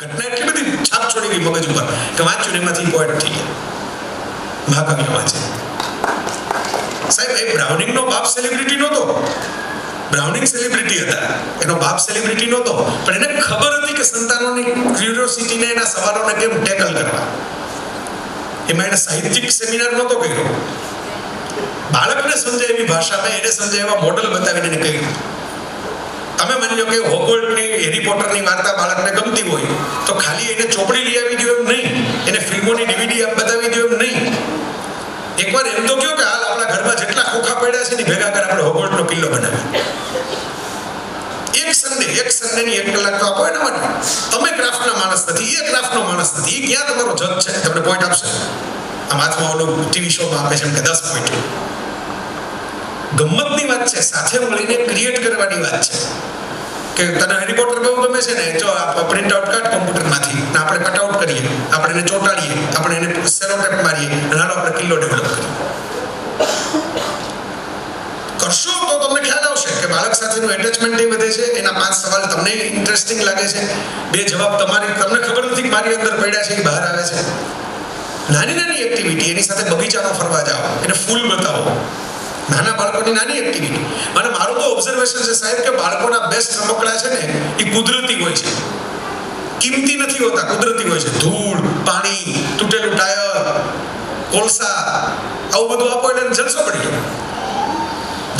ઘટના એટલી બધી છાપ છોડી ગઈ મગજ ઉપર કે વાંચ્યું એમાંથી પોઈન્ટ થઈ ગયા મહાકવિઓ વાંચે સાહેબ, એ બ્રાઉનિંગનો બાપ સેલિબ્રિટી નહોતો બ્રાઉનિંગ સેલિબ્રિટી હતા એનો બાપ સેલિબ્રિટી નહોતો પણ એને ખબર હતી કે સંતાનોની ક્યુરિયોસિટીને એના સવાલોને કેમ ટેકલ કરવા. એમાં એને સાહિત્યિક સેમિનાર નહોતો કર્યો. બાળકને સમજાય એવી ભાષામાં એને સમજાય એવા મોડલ બતાવીને કહ્યું. તમે માની લો કે હોગવર્ડની હેરી પોટરની વાર્તા બાળકને ગમતી હોય, તો ખાલી એને ચોપડી લઈ આવી દો એમ નહીં. એને ફિલ્મોની ડીવીડી આપ બતાવી દો એમ નહીં. એકવાર એમ તો કયો કે હાલ આપણા ઘરમાં જેટલા ખોખા પડ્યા છે ને ભેગા કર આપણે હોગવર્ડનો કિલ્લો બનાવીએ. એક સન્ડે એક સન્ડેની એક કલાક તો આપો એના માટે તમે ક્રાફ્ટના માણસ નથી, એ ક્રાફ્ટનો માણસ નથી, એ ક્યાં તમારો જજ છે? તમને પોઈન્ટ આપશે. આમ હાથમાં ઓલો ટીવી શોમાં આપે છે કે દસ પોઈન્ટ ગમ્મતની વાત છે, સાથે મળીને ક્રિએટ કરવાની વાત છે. કે તને હેરી પોટર બહુ ગમે છે ને, જો પ્રિન્ટ આઉટ કાઢ કોમ્પ્યુટરમાંથી ને આપણે કટઆઉટ કરીએ. આપણે એને ચોંટાડીએ. આપણે એને સેલો ટેપ મારીએ. અને આપણે કિલ્લો ડેવલપ કરીએ. કરશો તો તમને ખ્યાલ આવશે કે બાળક સાથેનું એટેચમેન્ટ એ વધે છે. એના પાંચ સવાલ તમને ઇન્ટરેસ્ટિંગ લાગે છે. બે જવાબ તમારી તમને ખબર નથી મારી અંદર પડ્યા છે કે બહાર આવે છે. નાની નાની એક્ટિવિટી એની સાથે બગીચામાં ફરવા જાઓ. એને ફૂલ બતાવો. નાના બાળકોની નાની એક્ટિવિટી અને મારું તો ઓબ્ઝર્વેશન છે સાહેબ કે બાળકોના બેસ્ટ રમકડા છે ને એ કુદરતી હોય છે. કિંમતી નથી હોતા, કુદરતી હોય છે. ધૂળ, પાણી, તૂટેલું ટાયર, કોલસા, આવું બધું આપો એટલે જલસો પડી ગયો.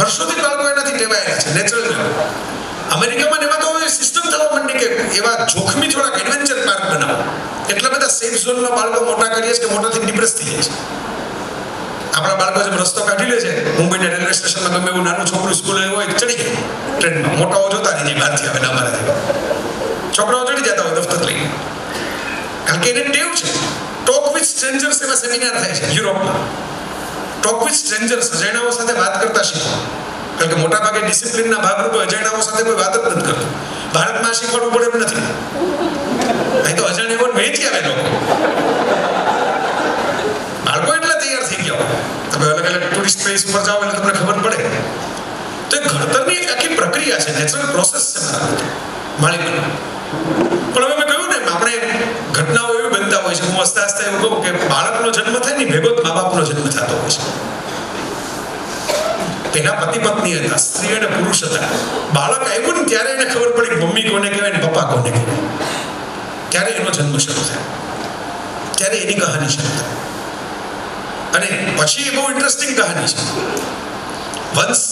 વર્ષોથી બાળકો એનાથી ટેવાયેલા છે નેચરલ અમેરિકામાં એમાં તો હવે સિસ્ટમ થવા માંડી કે એવા જોખમી થોડાક એડવેન્ચર પાર્ક બનાવો. એટલા બધા સેફ ઝોનમાં બાળકો મોટા કરીએ છે કે મોટાથી ડિપ્રેસ થઈ જાય છે. આપણા બાળકો જેમ રસ્તો કાઢી લે છે, મુંબઈના રેલવે સ્ટેશનમાં ગમે એવું નાનું છોકરું સ્કૂલે હોય, ચડી ગયું. ટ્રેનમાં મોટાઓ જોતા નહીં બહારથી આવે અમારા છોકરાઓ ચડી જતા હોય, દફતર લઈને. કારણ કે એને ટેવ છે. ટોક વિથ સ્ટ્રેન્જર્સ એવા સેમિનાર થાય છે, યુરોપમાં. ટોક વિથ સ્ટ્રેન્જર્સ અજાણ્યાઓ સાથે વાત કરતા શીખો. કારણ કે મોટા ભાગે ડિસિપ્લિનના ભાગરૂપે અજૈણાઓ સાથે કોઈ વાત જ નથી કરતો. ભારતમાં શીખવાડવું પડે એમ નથી. અહીં તો અજાણ્યાઓ વેચી આવે લોકો બાળકો એટલા તૈયાર થઈ ગયા હોય. તમે અલગ અલગ ટુરિસ્ટ પ્લેસ ઉપર જાઓ એટલે તમને ખબર પડે. તો એ ઘડતરની એક આખી પ્રક્રિયા છે નેચરલ પ્રોસેસ છે. માલિક પણ હવે મેં કહ્યું ને, આપણે ઘટનાઓ એવી બનતા હોય છે, હું હસતા હસતા એવું કહું કે બાળકનો જન્મ થાય ને, ભેગો મા બાપનો જન્મ થતો હોય છે. તેના પતિ પત્ની હતા, સ્ત્રી અને પુરુષ હતા. બાળક આવ્યું ને, ત્યારે એને ખબર પડી મમ્મી કોને કહેવાય ને પપ્પા કોને કહેવાય. ત્યારે એનો જન્મ શરૂ થાય. ત્યારે એની કહાની શરૂ થાય. અને પછી એ બહુ ઇન્ટરેસ્ટિંગ કહાની છે. વન્સ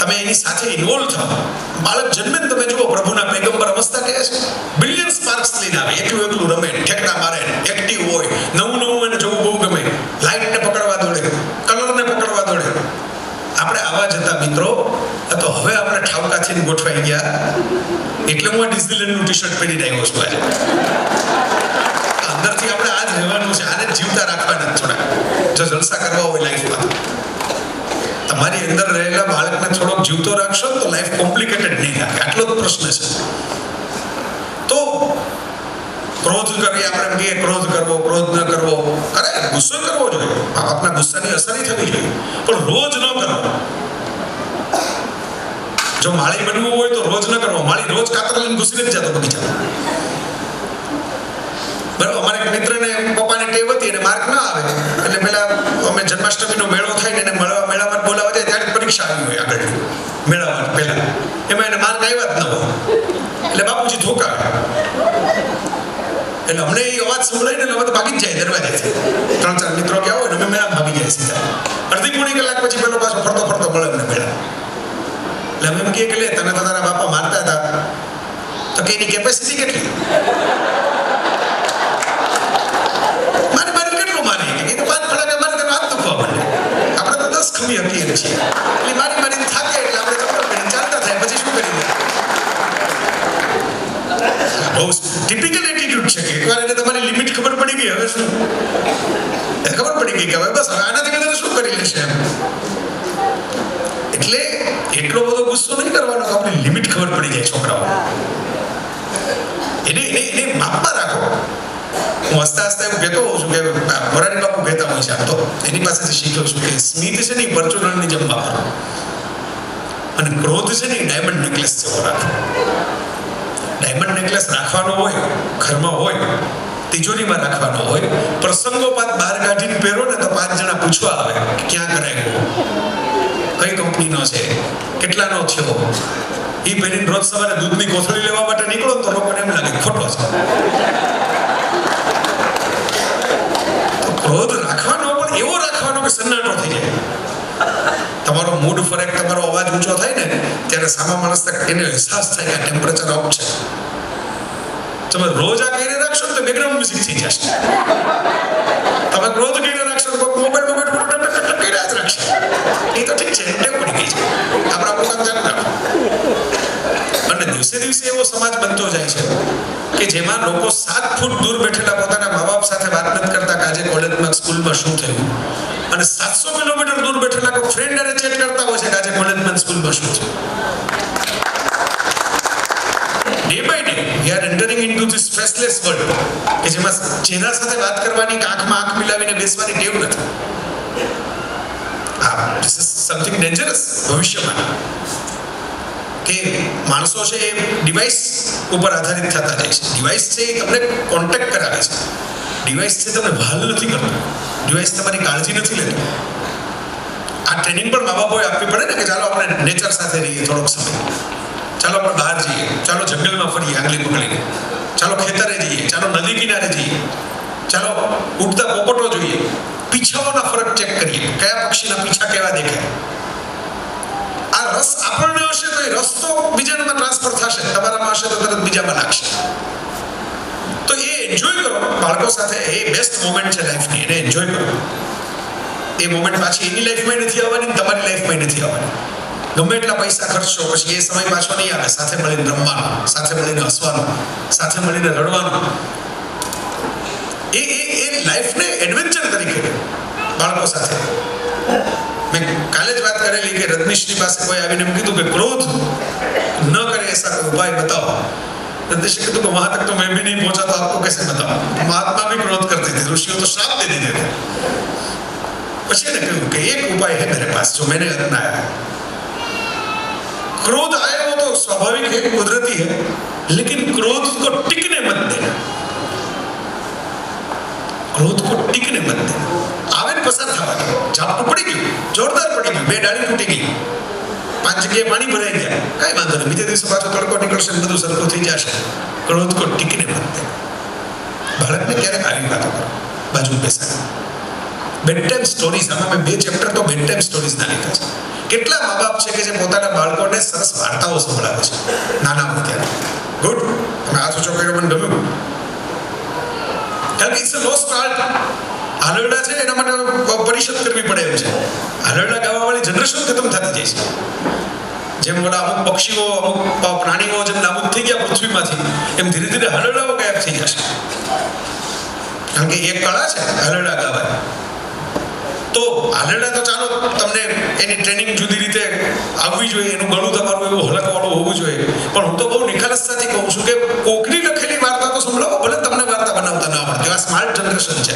તમે એની સાથે ઇન્વોલ્વ થાઓ, બાળક જન્મે તમે જુઓ, પ્રભુના પૈગંબર અવસ્થા કહે છે બિલિયન સ્પાર્ક્સ લઈને આવે, એકલું એકલું રમે, ઠેકડા મારે એક્ટિવ હોય, નવું નવું એને જોવું બહુ ગમે લાઇટને પકડવા દોડે કલરને પકડવા દોડે. આપણે આવા જતા મિત્રો તો હવે આપણે ઠાવકાથી ગોઠવાઈ ગયા. એટલે હું આ ડિઝનીલેન્ડનું ટી શર્ટ પહેરીને આવ્યો છું આજે. જો જલસા કરવા હોય લાઈફમાં તમારી અંદર રહેલા બાળકને થોડોક જીવતો રાખશો તો લાઈફ કોમ્પ્લિકેટેડ નહીં થાય. આટલો જ પ્રશ્ન છે. તો ક્રોધ કરી આપણે કહીએ, ક્રોધ કરવો, ક્રોધ ન કરવો. અરે, ગુસ્સો કરવો જોઈએ. આપના ગુસ્સાની અસર થવી જોઈએ. પણ રોજ ન કરવો. જો માળી બનવું હોય તો રોજ ન કરવો. માળી રોજ કાતર લઈને ઘૂસી નથી જતો બગીચા બરાબર, અમારે મિત્રને ટેવ હતી અને માર્ક ના આવે. એટલે પેલા અમે જન્માષ્ટમીનો મેળો થાય ને એને મળવા મેળામાં બોલાવા જાય ત્યારે પરીક્ષા આવી હોય આગળ. મેળામાં પહેલા. એમાં એને માર્ક આવ્યા જ ન હોય. એટલે બાપુજી ધોકા એટલે અમને એ અવાજ સંભળાય ને તો ભાગી જ જાય દરવાજેથી ત્રણ ચાર મિત્રો ગયા હોય ને અમે મેળામાં ભાગી જાય સીધા. અડધી પોણી કલાક પછી પેલો પાછો ફરતો ફરતો મળે અમને મેળા એટલે અમે એમ કહીએ કે લે, તને તો તારા બાપા મારતા હતા. તો કે એની કેપેસિટી કેટલી મારી મારી કેટલું મારી એ તો પાંચ ફડાકા મારે તને હાથ દુખવા માંડે તો દસ છીએ એટલે મારી મારી થાકે એટલે આપણે ચક્કર કરીને ચાલતા થાય, પછી શું કરી બહુ ટિપિકલ એટીટ્યુડ છે એકવાર એને તમારી લિમિટ ખબર પડી ગઈ હવે શું? ખબર પડી ગઈ કે હવે બસ, હવે આનાથી વધારે શું કરી લેશે એમ? એટલે એટલો બધો ગુસ્સો નહીં કરવાનો આપણે લિમિટ ખબર પડી જાય છોકરાઓ એને એને માપમાં રાખો. હું હસતા હસતા એવું કહેતો હોઉં છું કે મોરારી બાપુ કહેતા હોય છે આમ તો. એની પાસેથી શીખ્યો છું કે સ્મિત છે ને એ પરચુરણની જેમ વાપરો અને ક્રોધ છે ને એ ડાયમંડ નેકલેસ જેવો રાખો. ડાયમંડ નેકલેસ રાખવાનો હોય, ઘરમાં હોય, તિજોરીમાં રાખવાનો હોય, પ્રસંગોપાત બહાર કાઢીને પહેરો ને તો પાંચ જણા પૂછવા આવે કે ક્યાં કરાવ્યો કઈ કંપનીનો છે? કેટલાનો થયો એ પહેરીને રોજ સવારે દૂધની કોથળી લેવા માટે નીકળો તો લોકોને એમ લાગે ખોટો છે. ક્રોધ રાખવાનો, પણ એવો રાખવાનો કે સન્નાટો થઈ જાય. તમારો મૂડ ફરક તમારો અવાજ ઊંચો થાય ને, ત્યારે સામા માણસ એને અહેસાસ થાય કે ટેમ્પરેચર અપ છે. તમે રોજ આ કરીને રાખશો તો બેકગ્રાઉન્ડ મ્યુઝિક થઈ જશે. તમે ક્રોધ કરીને રાખશો તો મોબાઈલ મોબાઈલ કર્યા જ રાખશે. એ તો ઠીક છે એટલે પડી ગઈ છે. આપણા પોતાનું ધ્યાન રાખો અને દિવસે દિવસે એવો સમાજ બનતો જાય છે કે જેમાં લોકો સાત ફૂટ દૂર બેઠેલા પોતાના મા બાપ સાથે વાત નથી કરતા કાજે આજે કોલેજમાં સ્કૂલમાં શું થયું? અને સાતસો કિલોમીટર દૂર બેઠેલા કોઈ ફ્રેન્ડ અને ચેટ કરતા હોય છે કે આજે કોલેજમાં સ્કૂલમાં શું થયું? Day by day we are entering into this faceless world કે જેમાં ચહેરા સાથે વાત કરવાની કે આંખમાં આંખ મિલાવીને બેસવાની ટેવ નથી. હા ધીસ ઇઝ સમથિંગ ડેન્જરસ ભવિષ્યમાં. કે માણસો છે એ ડિવાઇસ ઉપર આધારિત થતા જાય છે. ડિવાઇસ છે એ તમને કોન્ટેક્ટ કરાવે છે. ડિવાઇસ છે તમને ભાલ નથી કરતું. ડિવાઇસ તમારી કાળજી નથી લેતું આ ટ્રેનિંગ પણ મા બાપોએ આપવી પડે ને કે ચાલો આપણે નેચર સાથે રહીએ થોડોક સમય. ચાલો આપણે બહાર જઈએ. ચાલો જંગલમાં ફરીએ આંગલી પકડીને. ચાલો ખેતરે જઈએ. ચાલો નદી કિનારે જઈએ. ચાલો ઉડતા પોપટો જોઈએ. પીછાઓના ફરક ચેક કરીએ. કયા પક્ષીના પીછા કેવા દેખાય? આ રસ આપણને હશે તો એ રસ તો બીજામાં ટ્રાન્સફર થશે. તમારામાં હશે તો તરત બીજામાં લાગશે તો એ એન્જોય કરો. બાળકો સાથે એ બેસ્ટ મોમેન્ટ છે લાઈફની એને એન્જોય કરો. એ મોમેન્ટ પાછી એની લાઈફમાં નથી આવવાની તમારી લાઈફમાં નથી આવવાની. ગમે એટલા પૈસા ખર્ચશો, પછી એ સમય પાછો નહીં આવે. સાથે મળીને રમવાનો, સાથે મળીને હસવાનું, સાથે મળીને રડવાનું. એ એ એ લાઈફને એડવેન્ચર તરીકે. બાળકો સાથે. મેં કાલે જ વાત કરેલી કે રજનીશની પાસે કોઈ આવીને એમ કીધું કે ક્રોધ ન કરે એસા ઉપાય બતાવો. तो तो वहाँ तक तो मैं भी नहीं पहुँचा था, आपको कैसे बता महात्मा भी क्रोध करते थे, ऋषियों तो श्राप दे देते थे। पछे न कहूँ कि एक उपाय है मेरे पास, जो मैंने अपनाया है। क्रोध आए वो तो स्वाभाविक है, कुदरती है, लेकिन क्रोध को टिकने मत देना क्रोध को टिकने मत देना आवेन पसंद था झाप तो पड़ेगी जोरदार पड़ेगी बेडाड़ी टूटेगी। જગ્યાએ પાણી ભરાઈ ગયા. કઈ વાંધો નહીં. બીજા દિવસે પાછો તડકો નીકળશે ને બધું સરખું થઈ જશે. ક્રોધ ટીકીને મત બાળકને ક્યારેક આવી વાતો કરો? બાજુ બેસા બેડ ટાઈમ સ્ટોરીઝ આમાં મેં બે ચેપ્ટર તો બેડ ટાઈમ સ્ટોરીઝના લીધા છે. કેટલા મા બાપ છે કે જે પોતાના બાળકોને સરસ વાર્તાઓ સંભળાવે છે? નાના ત્યારે. ગુડ તમે આ સૂચો કર્યો, મને ગમ્યું. કારણ કે it's a lost art already છે, એના માટે પરિષદ કરવી પડે એમ છે. આલરડા ગાવાવાળી જનરેશન ખતમ થતી જાય છે. જેમ બધા અમુક પક્ષીઓ, અમુક પ્રાણીઓ જેમ નાબૂદ થઈ ગયા પૃથ્વીમાંથી, એમ ધીરે ધીરે હલરડાઓ ગાયબ થઈ જશે કારણ કે એક કળા છે હલરડા ગાવાની. તો હાલરડા તો ચાલો તમને એની ટ્રેનિંગ જુદી રીતે આવવી જોઈએ, એનું ગળું તમારું એવું હલકવાળું હોવું જોઈએ. પણ હું તો બહુ નિખાલસતાથી કહું છું કે કોકની લખેલી વાર્તા તો સંભળાવો ભલે તમને વાર્તા બનાવતા ના આવડે એવા સ્માર્ટ જનરેશન છે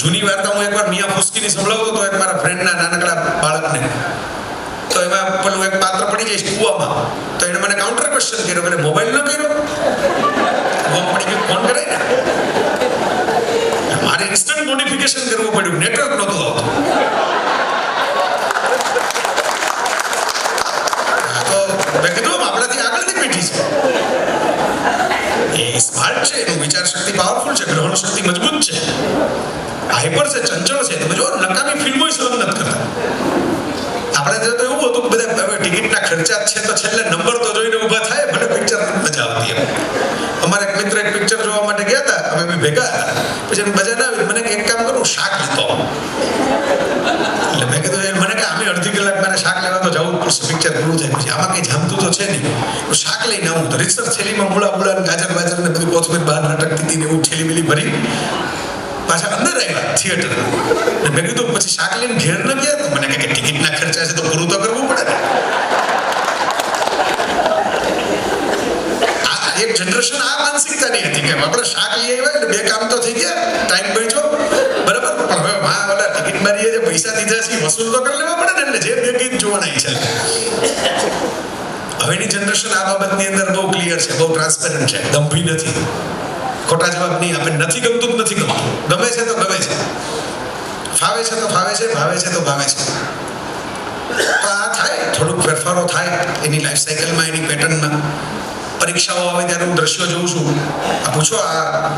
જૂની વાર્તા હું એકવાર મિયા ફુસ્કીની સંભળાવતો તો એક મારા ફ્રેન્ડના નાનકડા બાળકને. તો એમાં પેલું એક પાત્ર પડી જાય કુવામાં. તો એને મને કાઉન્ટર ક્વેશ્ચન કર્યો મને મોબાઈલ ન કર્યો? કૂવામાં પડી ગયું, ફોન કરે મારે ઇન્સ્ટન્ટ નોટિફિકેશન કરવું પડ્યું નેટવર્ક નહોતું આવતું. તો મેં કીધું આપણાથી આગળની પેઢી છે. એ સ્માર્ટ છે, એનું વિચાર શક્તિ પાવરફુલ છે ગ્રહણ શક્તિ મજબૂત છે. હાઈપર છે, ચંચળ છે, તમે જો, નકામી ફિલ્મો નથી કરતા. આપણે તો એવું હતું બધા હવે ટિકિટના ખર્ચા છે, તો છેલ્લે નંબર તો જોઈને ઊભા થાય, ભલે પિક્ચર મજા આવતી એમ. અમારા એક મિત્ર એક પિક્ચર જોવા માટે ગયા હતા, અમે બી ભેગા હતા. પછી એને મજા ના આવી મને એક કામ કરું, શાક લીધો. એટલે મેં કીધું મને કે અમે અડધી કલાક મારે શાક લેવા તો જવું પડશે પિક્ચર પૂરું થાય પછી. આમાં કંઈ જામતું તો છે નહીં. શાક લઈને આવું તો રીતસર થેલીમાં મૂળા મૂળા ગાજર બાજર ને બધું કોથમીર બહાર લટકતી હતી ને એવું થેલી મેલી ભરી. પાછા અંદર આવ્યા થિયેટર મેં કીધું, પછી શાક લઈને ઘેર ન ગયા મને કે ટિકિટના ખર્ચા છે તો પૂરું તો કરવું પડે. એક જનરેશન આ માનસિકતાની હતી કે આપણે શાક લઈ આવ્યા બે કામ તો થઈ ગયા ટાઈમ બચ્યો. બરાબર? પણ હવે મા ઓલા ટિકિટ મારીએ જે પૈસા દીધા છે વસૂલ તો કરી લેવા પડે ને એટલે જે બે ગીત જોવાના છે. હવેની જનરેશન આ બાબતની અંદર બહુ ક્લિયર છે, બહુ ટ્રાન્સપેરન્ટ છે, ગંભીર નથી. ખોટા જવાબ નહીં આપે નથી ગમતું નથી ગમતું. ગમે છે તો ગમે છે. ફાવે છે તો ફાવે છે, ભાવે છે તો ભાવે છે. આ થાય, થોડુંક ફેરફારો થાય એની લાઈફ સાયકલમાં એની પેટર્નમાં પરીક્ષાઓ આવે ત્યારે હું દ્રશ્યો જોઉં છું. આ પૂછો, આ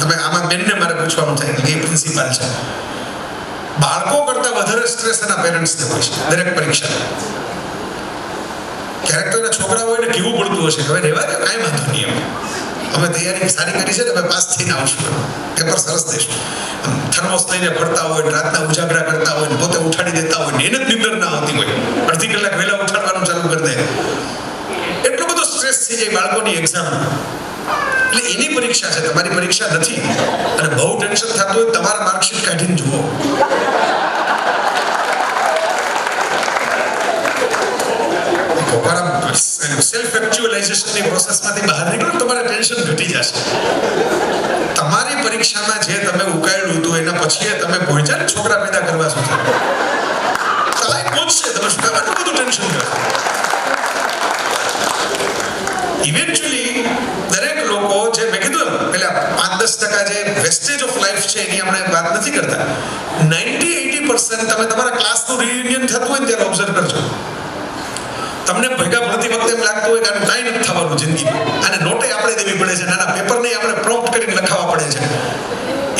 તમે આમાં બેનને મારે પૂછવાનું થાય એ પ્રિન્સિપાલ છે. બાળકો કરતાં વધારે સ્ટ્રેસ એના પેરેન્ટ્સને હોય છે, દરેક પરીક્ષા ક્યારેક તો એના છોકરા હોય ને કેવું પડતું હશે? કે હવે રહેવા દે, કાંઈ વાંધો નહીં એમ. અમે તૈયારી સારી કરી છે ને અમે પાસ થઈને આવશું પેપર સરસ દઈશું થર્મોસ લઈને ફરતા હોય, રાતના ઉજાગરા કરતા હોય પોતે ઉઠાડી દેતા હોય ને એને જ નિંદર ના આવતી હોય. અડધી કલાક વહેલા ઉઠાડવાનું ચાલુ કરી દે. એટલો બધો સ્ટ્રેસ થઈ જાય બાળકોની એક્ઝામ એટલે એની પરીક્ષા છે, તમારી પરીક્ષા નથી. અને બહુ ટેન્શન થતું હોય, તમારા માર્કશીટ કાઢીને જુઓ. સેલ્ફ એક્ચ્યુઅલાઇઝેશનની પ્રોસેસમાંથી બહાર નીકળો તમારે ટેન્શન ઘટી જશે. તમારી પરીક્ષામાં જે તમે ઉકાળ્યું હતું, એના પછી તમે પહોંચ્યા છોકરા પેદા કરવા સુધી તમારે પહોંચશે તમે શું કામ બધું ટેન્શન કરો. ઇવેન્ચ્યુઅલી દરેક લોકો જે મેં કીધું પેલા પાંચ દસ ટકા જે વેસ્ટેજ ઓફ લાઈફ છે, એની આપણે વાત નથી કરતા. નાઇન્ટી એટી પર્સન્ટ તમે તમારા ક્લાસનું રિયુનિયન થતું હોય ત્યારે ઓબ્ઝર્વ કરજો. તમને ભેગા ભરતી વખતે એમ લાગતું હોય કે આનું કાંઈ નથી થવાનું જિંદગીમાં. અને નોટે આપણે દેવી પડે છે, નાના પેપર નહીં આપણે પ્રોમ્પ્ટ કરીને લખાવવા પડે છે.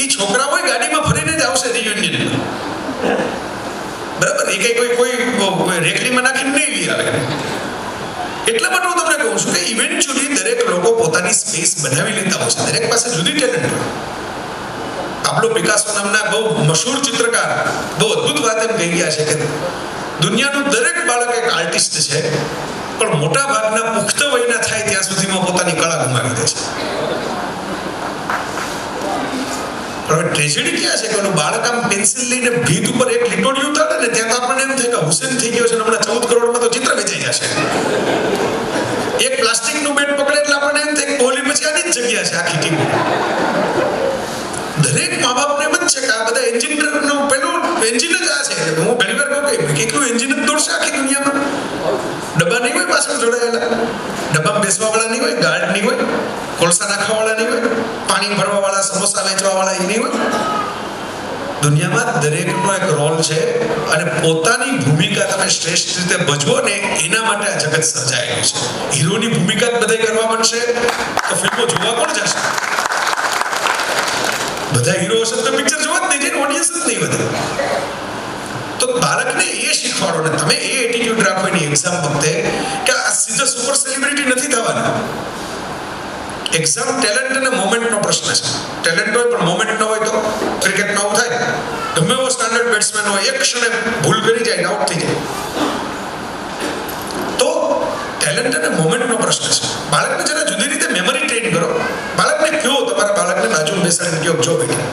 એ છોકરાઓ ગાડીમાં ફરીને જ આવશે રિયુનિયન બરાબર? એ કઈ કોઈ કોઈ રેકડીમાં નાખીને નહીં લઈ આવે. એટલા માટે હું તમને કહું છું કે ઇવેન્ચ્યુઅલી દરેક લોકો પોતાની સ્પેસ બનાવી લેતા હોય છે. દરેક પાસે જુદી ટેલેન્ટ હોય. આપણો પિકાસો નામના બહુ મશહૂર ચિત્રકાર બહુ અદ્ભુત વાત એમ કહી ગયા છે કે દુનિયાનું દરેક બાળક એક આર્ટિસ્ટ છે, પણ મોટા ભાગના પુખ્ત વયના થાય ત્યાં સુધીમાં પોતાની કળા ગુમાવી દે છે. હવે ટ્રેજેડી ક્યાં છે કે બાળક આમ પેન્સિલ લઈને ભીત ઉપર એક લીટોડી ઉતારે ને ત્યાં તો આપણને એમ થાય કે હુસેન થઈ ગયો છે હમણાં ચૌદ કરોડમાં તો ચિત્ર વેચાઈ જશે. એક પ્લાસ્ટિકનું બેટ પકડે એટલે આપણને એમ થાય કોહલી પછી આની જ જગ્યા છે આખી ટીમ દરેક મા બાપને એમ જ છે કે આ બધા એન્જિનિયરનું પેલું એન્જિન જ આ છે. હું ઘણી કહું કે એન્જિન જ દોડશે આખી દુનિયામાં. ડબ્બા નહીં હોય પાછળ જોડાયેલા. ડબ્બા બેસવા વાળા નહીં હોય, ગાર્ડ નહીં હોય, કોલસા નાખવા વાળા નહીં હોય, પાણી ભરવા વાળા સમોસા વેચવા વાળા એ નહીં હોય. દુનિયામાં દરેકનો એક રોલ છે અને પોતાની ભૂમિકા તમે શ્રેષ્ઠ રીતે ભજવો ને એના માટે આ જગત સર્જાયેલું છે. હીરોની ભૂમિકા જ બધા કરવા માંડશે તો ફિલ્મો જોવા કોણ જશે? બધા હીરો હશે તો પિક્ચર જોવા જ નહીં જાય ઓડિયન્સ જ નહીં એ શીખવાડો ને તમે એ એટીટ્યુડ રાખો એની એક્ઝામ વખતે કે આ સીધા સુપર સેલિબ્રિટી નથી થવાના. એક્ઝામ ટેલેન્ટ અને મોમેન્ટનો પ્રશ્ન છે. ટેલેન્ટ હોય પણ મોમેન્ટ ન હોય તો ક્રિકેટમાં આવું થાય. ગમે એવો સ્ટાન્ડર્ડ બેટ્સમેન હોય, એક ક્ષણે ભૂલ કરી જાય આઉટ થઈ જાય. તો ટેલેન્ટ અને મોમેન્ટનો પ્રશ્ન છે. બાળકને જરા જુદી રીતે મેમરી ટ્રેન કરો. બાળકને કહો તમારા બાળકને બાજુ બેસાડીને કહો જો બેટા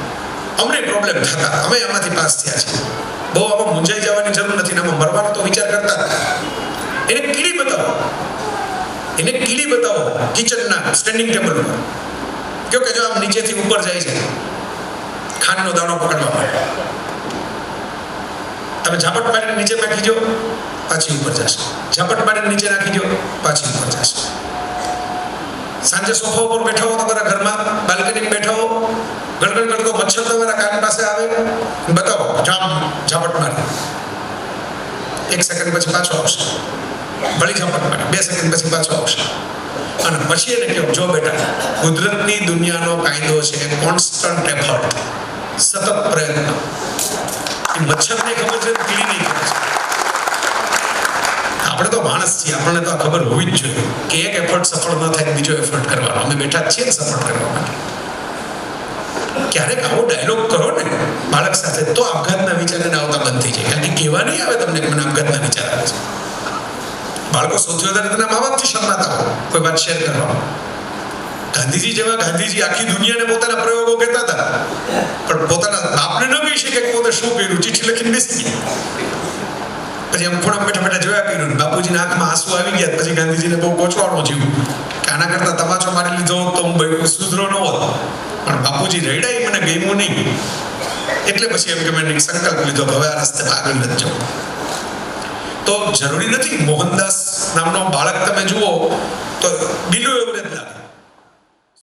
અમને પ્રોબ્લેમ થતા. અમે એમાંથી પાસ થયા છે બહુ આમાં મૂંઝાઈ જવાની જરૂર નથી. આમાં મરવાનો તો વિચાર કરતા. એને કીડી બતાવો. એને કીડી બતાવો કિચનના સ્ટેન્ડિંગ ટેબલ ઉપર. કયો કે જો આમ નીચેથી ઉપર જાય છે, ખાંડનો દાણો પકડવા માટે. તમે ઝાપટ મારીને નીચે નાખી દો, પાછી ઉપર જશે. ઝાપટ મારીને નીચે નાખી દો, પાછી ઉપર જશે. સાંજે સોફા ઉપર બેઠા હો તમારા ઘરમાં, બાલ્કનીમાં બેઠા હો. ગળગળ ગળતો મચ્છર તમારા કાન પાસે આવે. બતાવો, જામ, ઝાપટ મારી. એક સેકન્ડ પછી પાછો આવશે. વળી ઝાપટ મારી. બે સેકન્ડ પછી પાછો આવશે. અને પછી એને કેવું જો બેટા, કુદરતની દુનિયાનો કાયદો છે કોન્સ્ટન્ટ એફર્ટ સતત પ્રયત્ન. મચ્છરને ખબર છે કીડી નહીં ખબર છે. આપણે તો માણસ છીએ, આપણને તો ખબર હોવી જ જોઈએ. કે એક એફર્ટ સફળ ન થાય, બીજો એફર્ટ કરવાનો. અમે બેઠા છીએ સફળ કરવા માટે. ક્યારેક આવો ડાયલોગ કરો ને, બાળક સાથે તો આપઘાતના વિચાર એને આવતા બંધ થઈ જાય. કારણ કે કહેવા નહીં આવે તમને મને આપઘાતના વિચાર આવે છે. બાળકો સૌથી વધારે તેના મા બાપથી શરમાતા હોય. કોઈ વાત શેર કરવા. ગાંધીજી જેવા ગાંધીજી આખી દુનિયાને પોતાના પ્રયોગો કહેતા હતા. પણ પોતાના બાપને ન કહી શકે કે પોતે શું કર્યું ચિઠ્ઠી લખીને બેસી ગયા. પછી આમ ખૂણા બેઠા બેઠા જોયા કર્યું બાપુજીના આંખમાં આંસુ આવી ગયા પછી ગાંધીજીને બહુ કોચવાડો જીવ કે આના કરતા તમાચો મારી લીધો તો હું સુધરો ન હોત. પણ બાપુજી રડ્યા મને ગમ્યું નહીં. એટલે પછી એમ કે મેં સંકલ્પ લીધો હવે આ રસ્તે આગળ નથી જવું. તો જરૂરી નથી. મોહનદાસ નામનો બાળક તમે જુઓ તો બિલુ એવું જ લાગે